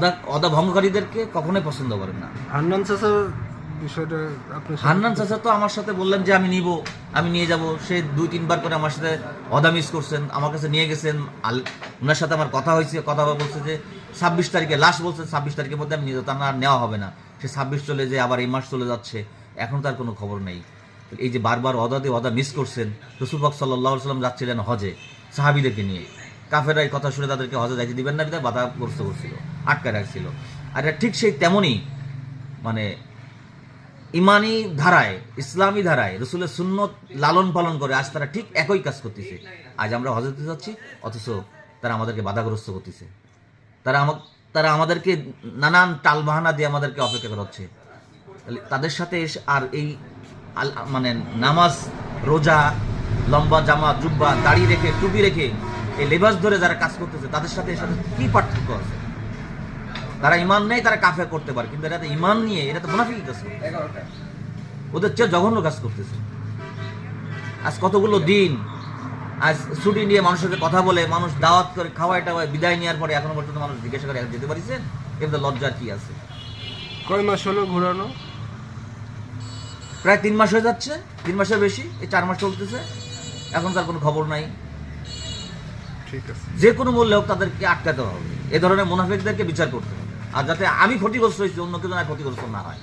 অদা অদা ভঙ্গকারীদেরকে কখনোই পছন্দ করেন না। হান্নান চাচার বিষয়টা আপনি হান্নান চাচা তো আমার সাথে বললেন যে আমি নিব আমি নিয়ে যাব। সে দুই তিনবার করে আমার সাথে অদা মিস করছেন আমার কাছে নিয়ে গেছেন। আল ওনার সাথে আমার কথা হয়েছে কথা বলছে যে ছাব্বিশ তারিখে লাস্ট বলছে ছাব্বিশ তারিখের মধ্যে আমি নিয়ে যাব। আর নেওয়া হবে না। সে ছাব্বিশ চলে যে আবার এই মাস চলে যাচ্ছে। এখন তার কোনো খবর নেই। এই যে বারবার অদা দিয়ে অদা মিস করছেন রসুলবাক সাল্লাহ সাল্লাম যাচ্ছিলেন হজে সাহাবিদেরকে নিয়ে। কাফেরা এই কথা শুনে তাদেরকে হজে যাইতে দিবেন না বিধায় বাধাগ্রস্ত করছিল। আটকা রাখছিল। আর এটা ঠিক সেই তেমনই মানে ইমানি ধারায়, ইসলামী ধারায় রসুলের সুন্নত লালন পালন করে আজ তারা ঠিক একই কাজ করতেছে। আজ আমরা হজরতে যাচ্ছি, অথচ তারা আমাদেরকে বাধাগ্রস্ত করতেছে। তারা তারা আমাদেরকে নানান টালবাহানা দিয়ে আমাদেরকে অপেক্ষা করাচ্ছে। তাহলে তাদের সাথে আর এই মানে নামাজ, রোজা, লম্বা জামা জুব্বা, দাড়ি রেখে, টুপি রেখে, এই লেবাস ধরে যারা কাজ করতেছে, তাদের সাথে এর সাথে কি পার্থক্য আছে? তারা ইমান নেই তারা কাফে করতে পারে। কিন্তু এরা তো ইমান নিয়ে এটা তো মুনাফিকি কাজ ওদের চেয়ে জঘন্য কাজ করতেছে। আজ কতগুলো দিন আজ ছুটি নিয়ে মানুষের সাথে কথা বলে মানুষ দাওয়াত করে খাওয়াই টাওয়াই বিদায় নেওয়ার পরে এখনও পর্যন্ত মানুষ জিজ্ঞাসা করে যেতে পারিছেন? এর তো লজ্জার কি আছে? কয় মাস হলো ঘোরানো? প্রায় তিন মাস হয়ে যাচ্ছে তিন মাসের বেশি এই চার মাস চলতেছে। এখন তার কোনো খবর নাই। ঠিক আছে। যে কোনো মূল্যে হোক তাদেরকে আটকাতে হবে। এ ধরনের মুনাফিকদেরকে বিচার করতে হবে। আর যাতে আমি ক্ষতিগ্রস্ত হয়েছি অন্য কেউ ক্ষতিগ্রস্ত না হয়।